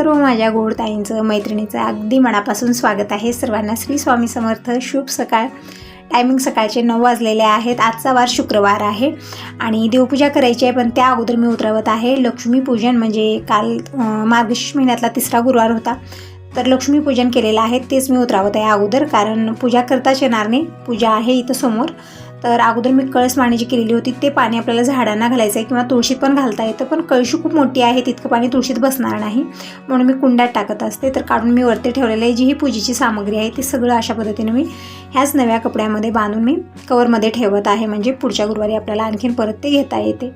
सर्व माझ्या गोड ताईंचं मैत्रिणीचं अगदी मनापासून स्वागत आहे. सर्वांना श्री स्वामी समर्थ. शुभ सकाळ. टायमिंग सकाळचे नऊ वाजलेले आहेत. आजचा वार शुक्रवार आहे आणि देवपूजा करायची आहे पण त्या अगोदर मी उतरवत आहे. लक्ष्मीपूजन म्हणजे काल अं, मार्गशीर्ष महिन्यातला तिसरा गुरुवार होता. तर लक्ष्मीपूजन केलेलं आहे तेच मी उतरावत आहे अगोदर कारण पूजा करताच येणार नाही. पूजा आहे इथं समोर. तर अगोदर मी कळस मांडणी केलेली होती. ते पाणी आपल्याला झाडांना घालायचं आहे किंवा तुळशीत पण घालता येतं पण कळशी खूप मोठी आहे तितकं पाणी तुळशीत बसणार नाही. म्हणून मी कुंडात टाकत असते. तर काढून मी वरती ठेवलेलं आहे जी ही पूजेची सामग्री आहे ती सगळं अशा पद्धतीने मी ह्याच नव्या कपड्यामध्ये बांधून मी कवरमध्ये ठेवत आहे. म्हणजे पुढच्या गुरुवारी आपल्याला आणखीन परत ते घेता येते.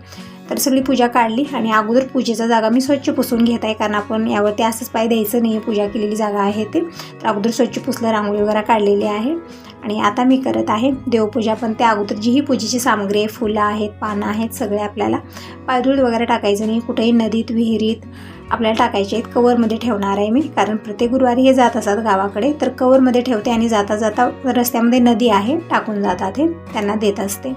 तर सगळी पूजा काढली आणि अगोदर पूजेचा जागा मी स्वच्छ पुसून घेत आहे कारण आपण यावरती असंच पाय द्यायचं नाही पूजा केलेली जागा आहे ते. तर अगोदर स्वच्छ पुसलं रांगोळी वगैरे काढलेली आहे. आणि आता मी करत आहे देवपूजा. पण त्या अगोदर जी ही पूजेची सामग्री आहे फुलं आहेत पानं आहेत सगळे आपल्याला पायदूळ वगैरे टाकायचं नाही. कुठेही नदीत विहिरीत आपल्याला टाकायचे आहेत. कवरमध्ये ठेवणार आहे मी. कारण प्रत्येक गुरुवारी हे जात असतात गावाकडे. तर कवरमध्ये ठेवते आणि जाता जाता रस्त्यामध्ये नदी आहे टाकून जातात हे. त्यांना देत असते.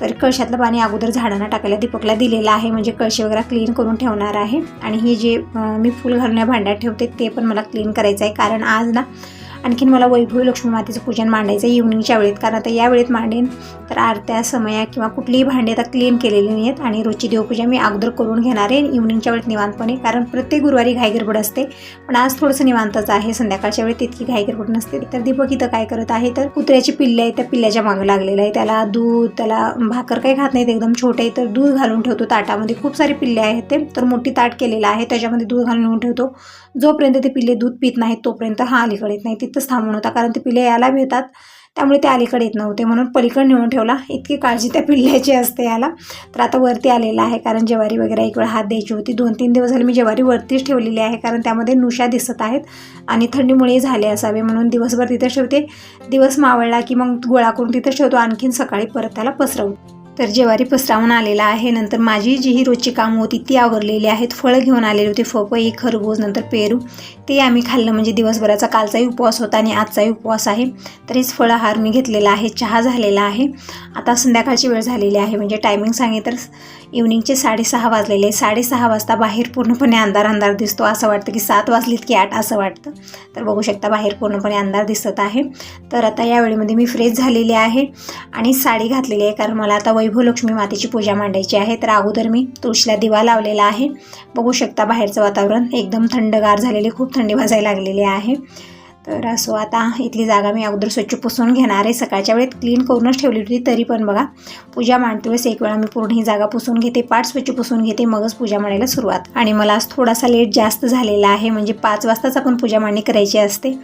तर कळशातलं पाणी अगोदर झाडांना टाकायला दीपकला दिलेलं आहे. म्हणजे कळशी वगैरे क्लीन करून ठेवणार आहे. आणि हे जे मी फुल घालून या भांड्यात ठेवते ते पण मला क्लीन करायचं आहे. कारण आज ना आणखीन मला वैभवी लक्ष्मी मातेचं पूजन मांडायचं आहे इव्हनिंगच्या वेळेत. कारण आता या वेळेत मांडेन तर आरत्या समया किंवा कुठलीही भांडी आता क्लीन केलेली नाही आहेत आणि रोजची देवपूजा मी अगोदर करून घेणार आहे इव्हनिंगच्या वेळेत निवांतपणे. कारण प्रत्येक गुरुवारी घाईगडबड असते. पण आज थोडंसं निवांतच आहे. संध्याकाळच्या वेळेत तितकी घाईगडबड नसते. तर दीपक इथं काय करत आहे तर कुत्र्याची पिल्ले आहे त्या पिल्ल्याच्या मागं लागलेलं आहे. त्याला दूध त्याला भाकर काही खात नाहीत. एकदम छोटे आहे. तर दूध घालून ठेवतो. ताटामध्ये खूप सारे पिल्ले आहेत ते. तर मोठी ताट केलेलं आहे. त्याच्यामध्ये दूध घालून नेऊन ठेवतो. जोपर्यंत ते पिल्ले दूध पित नाहीत तोपर्यंत हा अलीकडे येत नाही. तिथंच थांबून होता कारण ते पिल्ले यायला भेटतात त्यामुळे ते अलीकडे येत नव्हते. म्हणून पलीकडे नेऊन ठेवला. इतकी काळजी त्या पिल्ल्याची असते याला. तर आता वरती आलेला आहे कारण ज्वारी वगैरे एक वेळ हात द्यायची होती. दोन तीन दिवस झाले मी ज्वारी वरतीच ठेवलेली आहे कारण त्यामध्ये नुशा दिसत आहेत आणि थंडीमुळे झाले असावे. म्हणून दिवसभर तिथं ठेवते. दिवस मावळला की मग गोळा करून तिथं ठेवतो. आणखीन सकाळी परत त्याला पसरवतो. तर जेवारी पसरावून आलेला आहे. नंतर माझी जी ही रोजची कामं होती ती आवरलेली आहेत. फळं घेऊन आलेली होती फपई खरबूज नंतर पेरू. ते आम्ही खाल्लं. म्हणजे दिवसभराचा कालचाही उपवास होता आणि आजचाही उपवास आहे. तर हेच फळाहार मी घेतलेला आहे. चहा झालेला आहे. आता संध्याकाळची वेळ झालेली आहे. म्हणजे टायमिंग सांगे तर इव्हनिंगचे साडेसहा वाजलेले साडेसहा वाजता बाहेर पूर्णपणे अंधार अंधार दिसतो. असं वाटतं की सात वाजलीत की आठ असं वाटतं. तर बघू शकता बाहेर पूर्णपणे अंधार दिसत आहे. तर आता या वेळेमध्ये मी फ्रेश झालेली आहे आणि साडी घातलेली आहे. कारण मला आता वय वैभवलक्ष्मी मातेची पूजा मांडायची आहे तर अगोदर मी तुळशीला दिवा लावलेला आहे. बघू शकता बाहेरचं वातावरण एकदम थंडगार झालेले खूप थंडी वाजायला लागलेली आहे. तर असो आता इथली जागा मी अगोदर स्वच्छ पुसून घेणार आहे. सकाळच्या वेळेत क्लीन करूनच ठेवली होती तरी पण बघा पूजा मांडते वेळेस एक वेळा मी पूर्ण ही जागा पुसून घेते पाठ स्वच्छ पुसून घेते मगच पूजा मांडायला सुरुवात. आणि मला आज थोडासा लेट जास्त झालेला आहे म्हणजे पाच वाजताच आपण पूजा मांडणी करायची असते.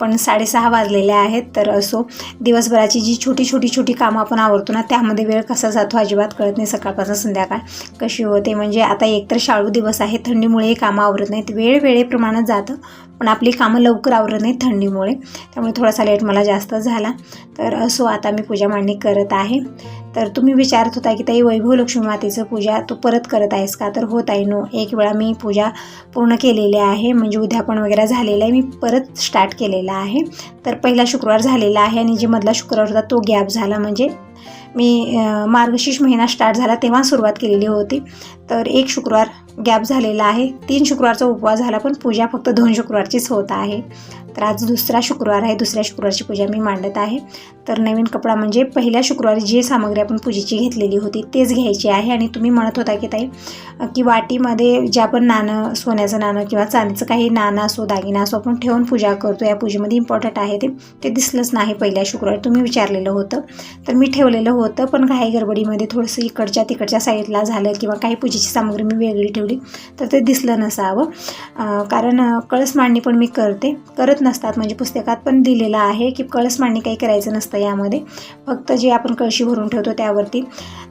पण साडेसहा वाजलेले आहेत तर असो दिवसभराची जी छोटी छोटी छोटी कामं आपण आवडतो ना त्यामध्ये वेळ कसा जातो अजिबात कळत नाही सकाळपासून संध्याकाळ. कशी होते म्हणजे आता एकतर शाळू दिवस आहे थंडीमुळे हे कामं आवरत नाहीत. वेळ वेळेप्रमाणे जातं पण आपली कामं लवकर आवरत नाहीत थंडीमुळे. त्यामुळे थोडासा लेट मला जास्त झाला. तर असो आता मी पूजा मांडणी करत आहे. तर तुम्ही विचारत होता की ताई वैभव लक्ष्मी मातेचं पूजा तू परत करत आहेस का? तर होत आहे नो. एक वेळा मी पूजा पूर्ण केलेली आहे. म्हणजे उद्यापन वगैरे झालेलं आहे. मी परत स्टार्ट केलेला आहे. तर पहिला शुक्रवार झालेला आहे आणि जे मधला शुक्रवार होता तो गॅप झाला. म्हणजे मी मार्गशीर्ष महिना स्टार्ट झाला तेव्हा सुरुवात केलेली होती. तर एक शुक्रवार गॅप झालेला आहे. तीन शुक्रवारचा उपवास झाला पण पूजा फक्त दोन शुक्रवारचीच होत आहे. तर आज दुसरा शुक्रवार आहे. दुसऱ्या शुक्रवारची पूजा मी मांडत आहे. तर नवीन कपडा म्हणजे पहिल्या शुक्रवारी जी सामग्री आपण पूजेची घेतलेली होती तेच घ्यायची आहे. आणि तुम्ही म्हणत होता की ताई की वाटीमध्ये जे आपण नाणं सोन्याचं नाणं किंवा चांदीचं काही नाणं असो दागिना असो आपण ठेवून पूजा करतो. या पूजेमध्ये इम्पॉर्टंट आहे ते. ते दिसलंच नाही पहिल्या शुक्रवारी. तुम्ही विचारलेलं होतं. तर मी ठेवलेलं होतं पण काही गडबडीमध्ये थोडंसं इकडच्या तिकडच्या साईडला झालं किंवा काही पूजेची सामग्री मी वेगळी ठेवली तर ते दिसलं नसावं. कारण कळस मांडणी पण मी करते. करत नसतात. म्हणजे पुस्तकात पण दिलेलं आहे की कळस मांडणी काही करायचं नसतं यामध्ये. फक्त जे आपण कळशी भरून ठेवतो त्यावरती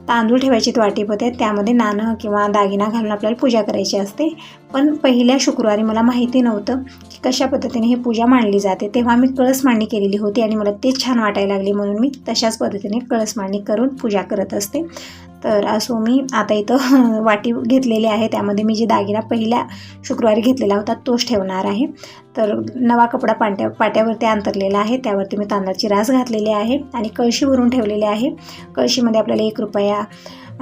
तांदूळ ठेवायचे होते त्यामध्ये नाणं किंवा दागिना घालून आपल्याला पूजा करायची असते. पण पहिल्या शुक्रवारी मला माहिती नव्हतं की कशा पद्धतीने ही पूजा मांडली जाते. तेव्हा मी कळस मांडणी केलेली होती आणि मला तेच छान वाटायला लागली म्हणून मी तशाच पद्धतीने कळस मांडणी करून पूजा करत असते. तर असो मी आता इथं वाटी घेतलेली आहे. त्यामध्ये मी जे दागिना पहिल्या शुक्रवारी घेतलेला होता तोच ठेवणार आहे. तर नवा कपडा पाट्या पाट्यावरती अंतरलेला आहे. त्यावरती मी तांदळाची रास घातलेली आहे आणि कळशी भरून ठेवलेली आहे. कळशीमध्ये आपल्याला एक रुपया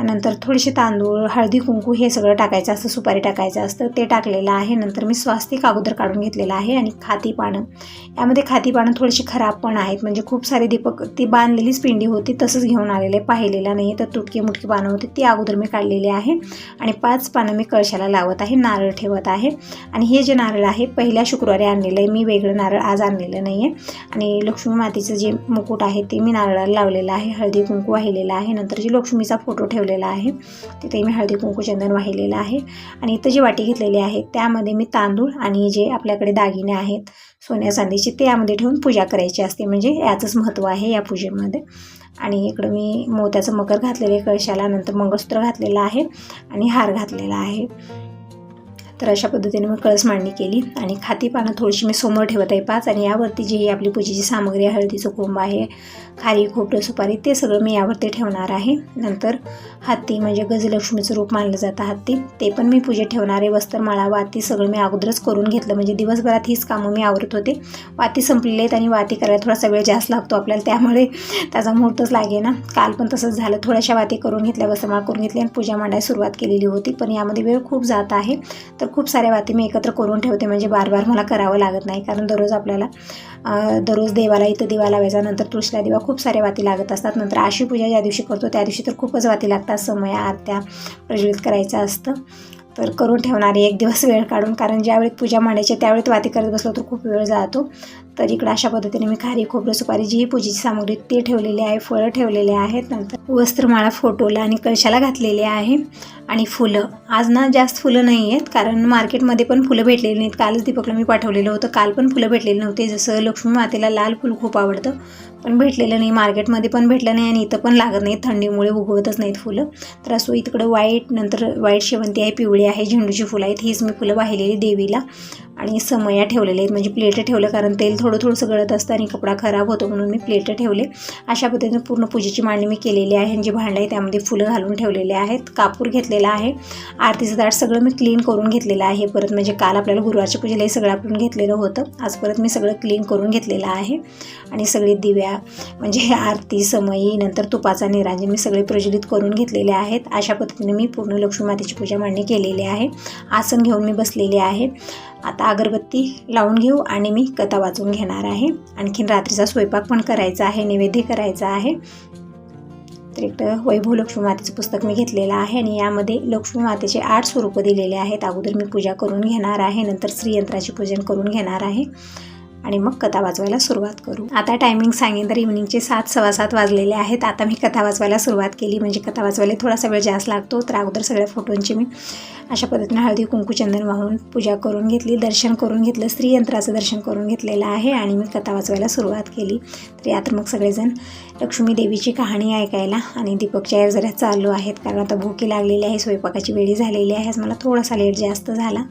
नंतर थोडेसे तांदूळ हळदी कुंकू हे सगळं टाकायचं असतं सुपारी टाकायचं असतं ते टाकलेलं आहे. नंतर मी स्वास्तिक अगोदर काढून घेतलेलं आहे आणि खाती पानं. यामध्ये खाती पानं थोडीशी खराब पण आहेत. म्हणजे खूप सारे दीपक ती बांधलेलीच पिंडी होती तसंच घेऊन आलेले पाहिलेलं नाही तर तुटकी मुटकी पानं होती ती अगोदर मी काढलेली आहे. आणि पाच पानं मी कळशाला लावत आहे नारळ ठेवत आहे. आणि हे जे नारळ आहे पहिल्या शुक्रवारी आणलेलं आहे. मी वेगळं नारळ आज आणलेलं नाही आहे आणि लक्ष्मी मातेचं जे मुकुट आहे ते मी नारळाला लावलेलं आहे. हळदी कुंकू वाहिलेलं आहे. नंतर जे लक्ष्मीचा फोटो ठेवलेला आहे. तिथे मी हळदी कुंकू चंदन वाहिलेलं आहे. आणि इथं जी वाटी घेतलेली आहे त्यामध्ये मी तांदूळ आणि जे आपल्याकडे दागिने आहेत सोन्या चांदीचे ते यामध्ये ठेवून पूजा करायची असते. म्हणजे याचंच महत्त्व आहे या पूजेमध्ये. आणि इकडं मी मोत्याचं मकर घातलेले कळशाला नंतर मंगळसूत्र घातलेलं आहे आणि हार घातलेला आहे. तर अशा पद्धतीने मी कळस मांडणी केली आणि खाती पानं थोडीशी मी समोर ठेवत आहे पाच आणि यावरती जी ही आपली पूजेची सामग्री आहे हळदीचं कोंब आहे खारी खोबरं सुपारी ते सगळं मी यावरती ठेवणार आहे. नंतर हत्ती म्हणजे गजलक्ष्मीचं रूप मानलं जातं हत्ती ते पण मी पूजेत ठेवणार आहे. वस्त्रमाळा वाती सगळं मी अगोदरच करून घेतलं. म्हणजे दिवसभरात हीच कामं मी आवरत होते. वाती संपलेली आहेत आणि वाती करायला थोडासा वेळ जास्त लागतो आपल्याला. त्यामुळे त्याचा मुहूर्तच लागे ना काल पण तसंच झालं. थोड्याशा वाती करून घेतल्या वस्त्रमाळा करून घेतली आणि पूजा मांडायला सुरुवात केलेली होती. पण यामध्ये वेळ खूप जात आहे. तर खूप साऱ्या वाती मी एकत्र करून ठेवते म्हणजे बार बार मला करावं लागत नाही. कारण दररोज आपल्याला दररोज देवाला इथं दिवा लावायचा नंतर तुळशीला दिवा खूप साऱ्या वाती लागत असतात. नंतर आशी पूजा ज्या दिवशी करतो त्या दिवशी तर खूपच वाती लागतात. समय आरत्या प्रज्वलित करायचं असतं. तर करून ठेवणारे एक दिवस वेळ काढून कारण ज्यावेळी पूजा मांडायची त्यावेळी वाती करत बसलो तर खूप वेळ जातो. तर इकडं अशा पद्धतीने मी खारी खोबरं सुपारी जी पूजेची सामग्री ते ठेवलेली आहे फळं ठेवलेले आहेत. नंतर वस्त्रमाळा फोटोला आणि कळशाला घातलेले आहे. आणि फुलं. आज ना जास्त फुलं नाही आहेत कारण मार्केटमध्ये पण फुलं भेटलेली नाहीत. कालच दीपकला मी पाठवलेलं होतं. काल पण फुलं भेटलेली नव्हते. जसं लक्ष्मी मातेला लाल फुल खूप आवडतं पण भेटलेलं नाही. मार्केटमध्ये पण भेटलं नाही आणि इथं पण लागत नाही थंडीमुळे उगवतच नाहीत फुलं. तर असो इकडं वाईट नंतर वाईट शेवंती आहे पिवळी आहे झेंडूची फुलं आहेत. हीच मी फुलं वाहिलेली देवीला. आणि समया ठेवलेले आहेत. म्हणजे प्लेटं ठेवलं कारण तेल थोडं थोडंसं गळत असतं आणि कपडा खराब होतो म्हणून मी प्लेटं ठेवले. अशा पद्धतीने पूर्ण पूजेची मांडणी मी केलेली आहे आणि जे भांडं आहे त्यामध्ये फुलं घालून ठेवलेले आहेत. कापूर घेतलेला आहे. आरतीचं दाट सगळं मी क्लीन करून घेतलेलं आहे. परत म्हणजे काल आपल्याला गुरुवारच्या पूजेला हे सगळं आपण घेतलेलं होतं. आज परत मी सगळं क्लीन करून घेतलेलं आहे. आणि सगळे दिव्या म्हणजे आरती समयी नंतर तुपाचा निरांजन मी सगळे प्रज्वलित करून घेतलेले आहेत. अशा पद्धतीने मी पूर्ण लक्ष्मी मातेची पूजा मांडणी केलेली आहे. आसन घेऊन मी बसलेली आहे. आता अगरबत्ती लावून घेऊ आणि मी कथा वाचून घेणार आहे. आणखीन रात्रीचा स्वयंपाक पण करायचा आहे नैवेद्य करायचा आहे. तर एक वैभव लक्ष्मी मातेचं पुस्तक मी घेतलेलं आहे आणि यामध्ये लक्ष्मी मातेचे आठ स्वरूपं दिलेले आहेत. अगोदर मी पूजा करून घेणार आहे नंतर श्रीयंत्राचे पूजन करून घेणार आहे. आणि मग कथा वाचवायला सुरुवात करू. आता टायमिंग सांगेन तर इव्हनिंगचे सात सव्वा सात वाजलेले आहेत. आता मी कथा वाचवायला सुरुवात केली. म्हणजे कथा वाचवायला थोडासा वेळ जास्त लागतो. तर अगोदर सगळ्या फोटोंची मी अशा पद्धतीने हळदी कुंकू चंदन वाहून पूजा करून घेतली. दर्शन करून घेतलं. स्त्रीयंत्राचं दर्शन करून घेतलेलं आहे आणि मी कथा वाचवायला सुरुवात केली. तर यात मग सगळेजण लक्ष्मी देवीची कहाणी ऐकायला आणि दीपकच्या जरा चालू आहेत. कारण आता भूकी लागलेली आहे. स्वयंपाकाची वेळी झालेली आहे. मला थोडासा लेट जास्त झाला.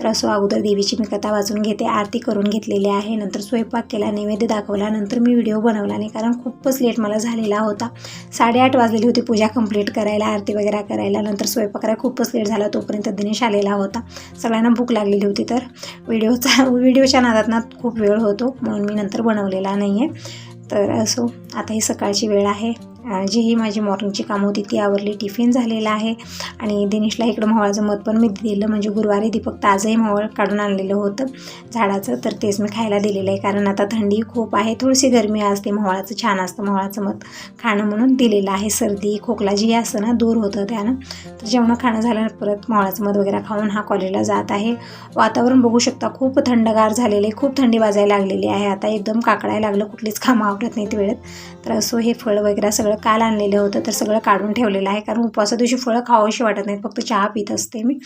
तर असो अगोदर देवीची मी कथा वाजून घेते. आरती करून घेतलेली आहे. नंतर स्वयंपाक केला नैवेद्य दाखवला नंतर मी व्हिडिओ बनवला नाही कारण खूपच लेट मला झालेला होता. साडेआठ वाजलेली होती पूजा कंप्लीट करायला आरती वगैरे करायला नंतर स्वयंपाक करायला खूपच लेट झाला तोपर्यंत दिनेश आलेला होता. सगळ्यांना भूक लागलेली होती तर व्हिडिओचा व्हिडिओच्या नादात ना खूप वेळ होतो म्हणून मी नंतर बनवलेला नाही आहे तर असो आता ही सकाळची वेळ आहे. जी ही माझी मॉर्निंगची कामं होती ती आवरली टिफिन झालेला आहे. आणि दिनेशला इकडं मावळाचं मत पण मी दिलं म्हणजे गुरुवारी दीपक ताजंही मावळ काढून आणलेलं होतं. झाडाचं तर तेच मी खायला दिलेलं आहे कारण आता थंडी खूप आहे थोडीशी गरमी असते मावळाचं छान असतं मावळाचं मत खाणं म्हणून दिलेलं आहे. सर्दी खोकला जी असतं ना दूर होतं त्यानं. तर जेवण खाणं झालं परत मावळाचं मध वगैरे खाऊन हा कॉलेजला जात आहे. वातावरण बघू शकता खूप थंडगार झालेले खूप थंडी वाजायला लागलेली आहे. आता एकदम काकडायला लागलं कुठलीच कामं आवडत नाहीत वेळेत. तर असो हे फळ वगैरे सगळं काल आणलेलं होतं तर सगळं काढून ठेवलेलं आहे. कारण उपवासा दिवशी फळं खावंशी वाटत नाहीत फक्त चहा पित असते मी.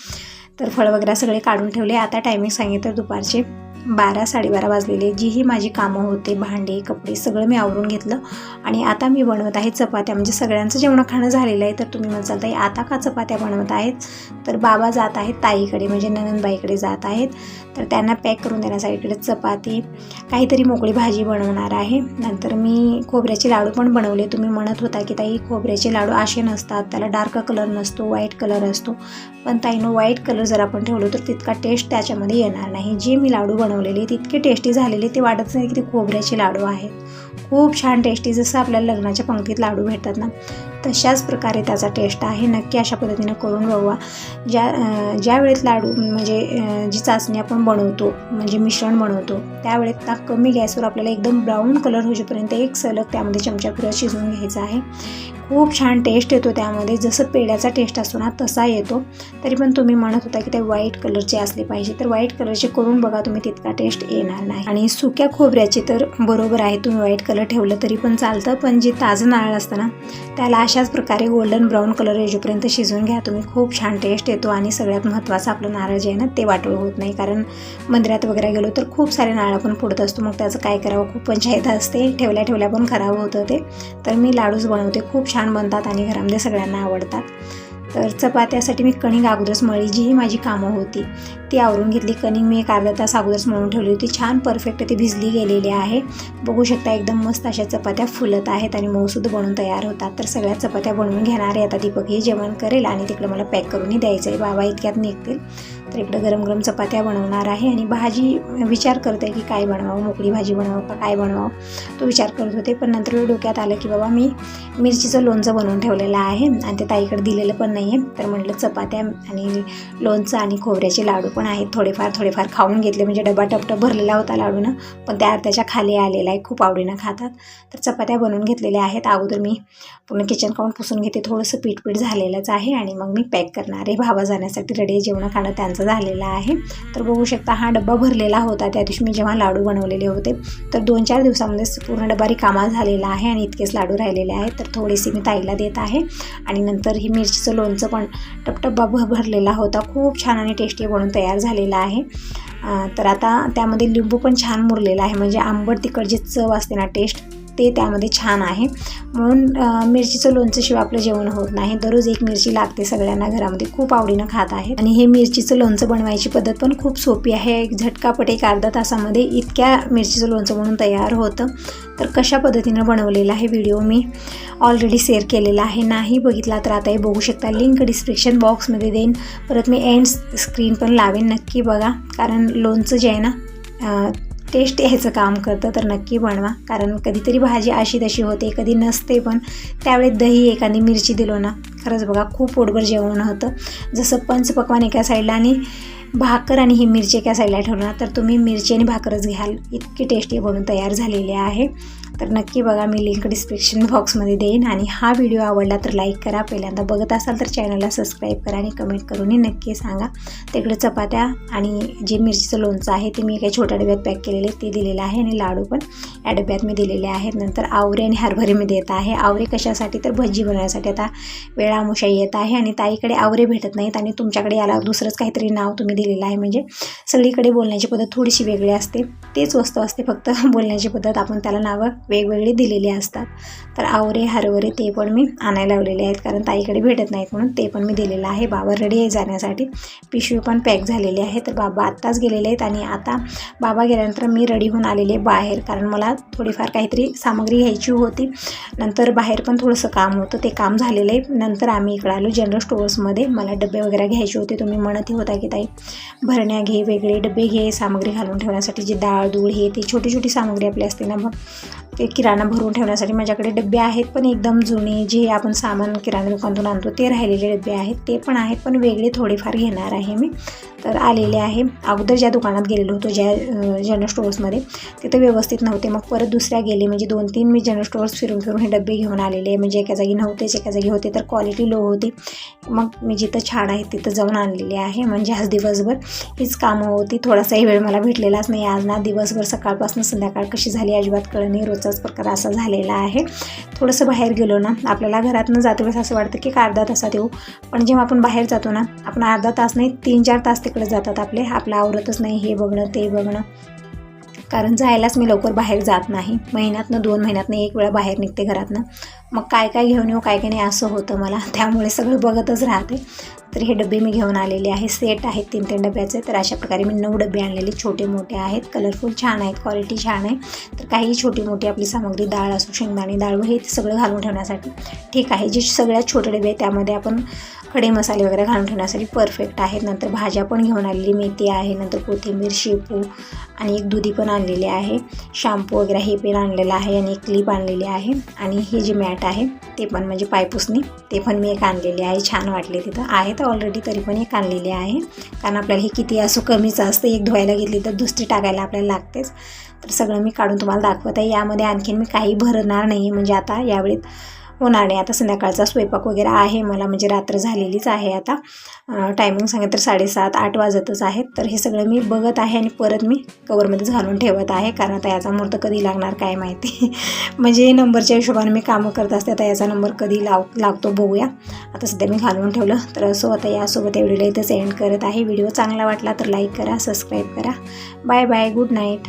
तर फळं वगैरे सगळे काढून ठेवले. आता टायमिंग सांगितलं दुपारचे बारा साडेबारा वाजलेले. जी ही माझी कामं होते भांडे कपडे सगळं मी आवरून घेतलं. आणि आता मी बनवत आहे चपात्या. म्हणजे सगळ्यांचं जेवण खाणं झालेलं आहे तर तुम्ही म्हणसाल ताई आता का चपात्या बनवत आहेत? तर बाबा जात आहेत ताईकडे म्हणजे ननंदबाईकडे जात आहेत. तर त्यांना पॅक करून देण्यासाठी इकडे चपाती काहीतरी मोकळी भाजी बनवणार आहे. नंतर मी खोबऱ्याचे लाडू पण बनवले. तुम्ही म्हणत होता की ताई खोबऱ्याचे लाडू असे नसतात त्याला डार्क कलर नसतो व्हाईट कलर असतो. पण ताईनं व्हाईट कलर जर आपण ठेवलो तर तितका टेस्ट त्याच्यामध्ये येणार नाही. जे मी लाडू बनवलेले तितके टेस्टी झालेले ते वाटत नाही की ते खोबऱ्याचे लाडू आहेत. खूप छान टेस्टी जसं आपल्याला लग्नाच्या पंक्तीत लाडू भेटतात ना तशाच प्रकारे त्याचा टेस्ट आहे. नक्की अशा पद्धतीनं करून बघवा ज्या ज्या वेळेत लाडू म्हणजे जी चाचणी आपण बनवतो म्हणजे मिश्रण बनवतो त्यावेळेत ना कमी गॅसवर आपल्याला एकदम ब्राऊन कलर होईपर्यंत एक सलग त्यामध्ये चमचा पुरा शिजवून घ्यायचा आहे. खूप छान टेस्ट येतो त्यामध्ये. जसं पेड्याचा टेस्ट असतो ना तसा येतो. तरी पण तुम्ही म्हणत होता की ते व्हाईट कलरचे असले पाहिजे. तर व्हाईट कलरचे करून बघा तुम्ही तितका टेस्ट येणार नाही. आणि सुक्या खोबऱ्याचे तर बरोबर आहे तुम्ही व्हाईट कलर ठेवलं तरी पण चालतं. पण जे ताजं नारळ असतं ना त्याला अशाच प्रकारे गोल्डन ब्राऊन कलर येईपर्यंत शिजवून घ्या. तुम्ही खूप छान टेस्ट येतो. आणि सगळ्यात महत्त्वाचं आपलं नारळ जे आहे ना ते वाटोळ होत नाही. कारण मंदिरात वगैरे गेलो तर खूप सारे नारळ आपण फोडत असतो. मग त्याचं काय करावं? खूप पंचायत असते. ठेवल्या ठेवल्या पण खराब होतं ते. तर मी लाडूच बनवते. खूप छान छान बनतात आणि घरामध्ये सगळ्यांना आवडतात. तर चपात्यासाठी मी कणिक अगोदरच मळी जी ही माझी कामं होती ती आवरून घेतली. कणिक मी एक अर्धा तास अगोदरच मळून ठेवली होती. छान परफेक्ट ती भिजली गेलेली आहे. बघू शकता एकदम मस्त अशा चपात्या फुलत आहेत आणि मऊसुद्धा बनवून तयार होतात. तर सगळ्या चपात्या बनवून घेणार आहे आता दीपक. हे जेवण करेल आणि तिकडे मला पॅक करूनही द्यायचं आहे. बाबा इतक्यात निघतील. तर इकडं गरम गरम चपात्या बनवणार आहे आणि भाजी विचार करते की काय बनवावं मोकळी भाजी बनवावं का काय बनवावं. तो विचार करत होते पण नंतर डोक्यात आलं की बाबा मी मिरचीचं लोणचं बनवून ठेवलेलं आहे आणि ते ताईकडे दिलेलं पण नाही आहे तर म्हटलं चपात्या आणि लोणचं आणि खोबऱ्याचे लाडू पण आहेत. थोडेफार थोडेफार खाऊन घेतले म्हणजे डबा टपटप भरलेला होता लाडूनं पण त्या त्याच्याखाली आलेला आहे खूप आवडीनं खातात. तर चपात्या बनवून घेतलेल्या आहेत. अगोदर मी पूर्ण किचन काउंट पुसून घेते. थोडंसं पीठ पीठ झालेलंच आहे आणि मग मी पॅक करणार आहे. भावा जाण्यासाठी रेडी जेवणं खाणं त्यांचं झालेला आहे. तर बघू शकता हा डब्बा भरलेला होता. त्या दिवशी मी जेव्हा लाडू बनवलेले होते तर दोन चार दिवसामध्येच पूर्ण डबा रिकामा झालेला आहे आणि इतकेच लाडू राहिलेले आहेत. तर थोडेसे मी ताईला देत आहे आणि नंतर ही मिरचीचं लोणचं पण टपटब्बा भ भरलेला होता. खूप छान आणि टेस्टी बनून तयार झालेला आहे. तर आता त्यामध्ये लिंबू पण छान मुरलेला आहे. म्हणजे आंबट तिखट जी चव असते ना टेस्ट ते त्यामध्ये छान आहे. म्हणून मिरचीचं लोणचंशिवाय आपलं जेवण होत नाही. दररोज एक मिरची लागते सगळ्यांना घरामध्ये. खूप आवडीनं खात आहे आणि हे मिरचीचं लोणचं बनवायची पद्धत पण खूप सोपी आहे. एक झटकापट एक अर्धा तासामध्ये इतक्या मिरचीचं लोणचं म्हणून तयार होतं. तर कशा पद्धतीनं बनवलेला आहे व्हिडिओ मी ऑलरेडी शेअर केलेला आहे. नाही बघितला तर आता हे बघू शकता. लिंक डिस्क्रिप्शन बॉक्समध्ये देईन. परत मी एंड स्क्रीन पण लावेन. नक्की बघा. कारण लोणचं जे आहे ना टेस्ट यायचं काम करतं तर नक्की बनवा. कारण कधीतरी भाजी अशी तशी होते कधी नसते पण त्यावेळेस दही एखादी मिरची दिलो ना. खरंच बघा खूप पोटभर जेवण होतं. जसं पंचपक्वान एका साईडला आणि भाकर आणि ही मिरची एका साईडला ठेवणार तर तुम्ही मिरची आणि भाकरच घ्याल. इतकी टेस्टी बनून तयार झालेली आहे. तर नक्की बघा मी लिंक डिस्क्रिप्शन बॉक्समध्ये देईन. आणि हा व्हिडिओ आवडला तर लाईक करा. पहिल्यांदा बघत असाल तर चॅनलला सबस्क्राईब करा आणि कमेंट करूनही नक्की सांगा. तिकडे चपात्या आणि जे मिरचीचं लोणचं आहे ते मी एका छोट्या डब्यात पॅक केलेले ते दिलेलं आहे आणि लाडू पण या डब्यात मी दिलेले आहेत. नंतर आवरे आणि हरभरे मी देत आहे. आवरे कशासाठी? तर भजी बनवण्यासाठी. आता वेळामुशा येत आहे आणि ताईकडे आवरे भेटत नाहीत आणि तुमच्याकडे याला दुसरंच काहीतरी नाव तुम्ही दिलेलं आहे. म्हणजे सगळीकडे बोलण्याची पद्धत थोडीशी वेगळी असते. तेच वस्तू असते फक्त बोलण्याची पद्धत. आपण त्याला नावं वेगवेगळे दिलेली असतात. तर आवरे हरवरे ते पण मी आणायला लावलेले आहेत. कारण ताईकडे भेटत नाहीत म्हणून ते पण मी दिलेलं आहे. बाबा रेडी आहे जाण्यासाठी. पिशवी पण पॅक झालेली आहे. तर बाबा आत्ताच गेलेले आहेत आणि आता बाबा गेल्यानंतर मी रेडी होऊन आलेले बाहेर. कारण मला थोडीफार काहीतरी सामग्री घ्यायची होती. नंतर बाहेर पण थोडंसं काम होतं. ते काम झालेलं आहे. नंतर आम्ही इकडं आलो जनरल स्टोअर्समध्ये मला डबे वगैरे घ्यायचे होते. तुम्ही म्हणतही होता की ताई भरण्या घे वेगळे डबे घे सामग्री घालून ठेवण्यासाठी जी डाळ दूळ हे ती छोटी छोटी सामग्री आपली असते ना मग ते किराणा भरून ठेवण्यासाठी माझ्याकडे डबे आहेत पण एकदम जुने जे आपण सामान किराणा दुकानातून आणतो ते राहिलेले डबे आहेत. ते पण आहेत पण वेगळे थोडेफार घेणार आहे मी. तर आलेले आहे. अगोदर ज्या दुकानात गेलेलो होतो ज्या जनरल स्टोअर्समध्ये तिथं व्यवस्थित नव्हते. मग परत दुसऱ्या गेले म्हणजे दोन तीन मी जनरल स्टोअर्स फिरून फिरून हे डबे घेऊन आलेले. म्हणजे एका जागी नव्हतेच एका जागी होते तर क्वालिटी लो होती. मग मी जिथं छान आहे तिथं जाऊन आणलेले आहे. म्हणजे आज दिवसभर हीच कामं होती. थोडासाही वेळ मला भेटलेलाच नाही. आज ना दिवसभर सकाळपासून संध्याकाळ कशी झाली अजिबात कळणी नाही. असाच प्रकार असा झालेला आहे. थोडंसं बाहेर गेलो ना आपल्याला घरातनं जाते वेळेस असं वाटतं की का अर्धा तासात येऊ. पण जेव्हा आपण बाहेर जातो ना आपण अर्धा तास नाही तीन चार तास तिकडे जातात आपले. आपलं आवरतच नाही हे बघणं ते बघणं. कारण जायलाच मी लवकर बाहेर जात नाही. महिन्यातनं दोन महिन्यातनं एक वेळा बाहेर निघते घरातनं. मग काय काय घेऊन येऊ काय काय नाही असं होतं मला. त्यामुळे सगळं बघतच राहते. तर हे डबे मी घेऊन आलेले आहे. सेट आहेत तीन तीन डब्याचे. तर अशा प्रकारे मी नऊ डबे आणलेले. छोटे मोठे आहेत. कलरफुल छान आहेत. क्वालिटी छान आहे. तर काही छोटी मोठी आपली सामग्री डाळ असो शेंगदाणे डाळ हे सगळं घालून ठेवण्यासाठी. ठीक आहे. जे सगळ्यात छोटे डबे आहेत त्यामध्ये आपण खडे मसाले वगैरे घालून ठेवण्यासाठी परफेक्ट आहेत. नंतर भाज्या पण घेऊन आलेली मेथी आहे नंतर कोथिंबीर शेपू आणि एक दुधी पण आणलेली आहे. शॅम्पू वगैरे हे पण आणलेलं आहे आणि एक क्लिप आणलेली आहे. आणि हे जे मॅट आहे ते पण म्हणजे पायपुसणी ते पण मी एक आणलेली आहे. छान वाटले तिथं. आहे तर ऑलरेडी तरी पण एक आणलेली आहे. कारण आपल्याला हे किती असो कमीच असतं. एक धुवायला घेतली तर दुसरी टाकायला आपल्याला लागतेच. तर सगळं मी काढून तुम्हाला दाखवत. आहे यामध्ये आणखीन मी काही भरणार नाही आहे म्हणजे आता यावेळी होणार नाही. आता संध्याकाळचा स्वयंपाक वगैरे आहे. मला म्हणजे रात्र झालेलीच आहे आता. टायमिंग सांगितलं तर साडेसात आठ वाजतच आहेत. तर हे सगळं मी बघत आहे आणि परत मी कवरमध्येच घालून ठेवत आहे. कारण आता याचा मुहूर्त कधी लागणार काय माहिती. म्हणजे नंबरच्या हिशोबाने मी कामं करत असते. आता याचा नंबर कधी लाव लागतो बघूया. आता सध्या मी घालून ठेवलं. तर असं आता यासोबत या व्हिडिओला इथंच एंड करत आहे. व्हिडिओ चांगला वाटला तर लाईक करा सबस्क्राईब करा. Bye bye good night